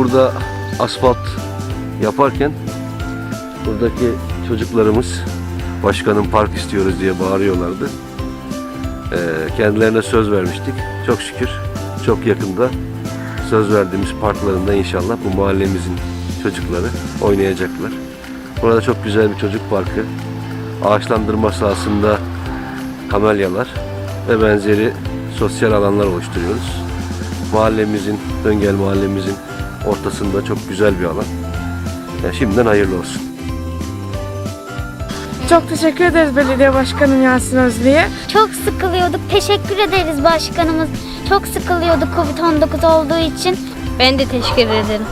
burada asfalt yaparken buradaki çocuklarımız başkanın park istiyoruz diye bağırıyorlardı. Ee, kendilerine söz vermiştik. Çok şükür çok yakında söz verdiğimiz parklarında inşallah bu mahallemizin çocukları oynayacaklar. Burada çok güzel bir çocuk parkı. Ağaçlandırma sahasında kamelyalar ve benzeri sosyal alanlar oluşturuyoruz. Mahallemizin, Döngel mahallemizin ortasında çok güzel bir alan. Yani şimdiden hayırlı olsun. Çok teşekkür ederiz Belediye Başkanım Yasin Özlü'ye. Çok sıkılıyorduk. Teşekkür ederiz başkanımız. Çok sıkılıyorduk Covid-19 olduğu için. Ben de teşekkür ederim.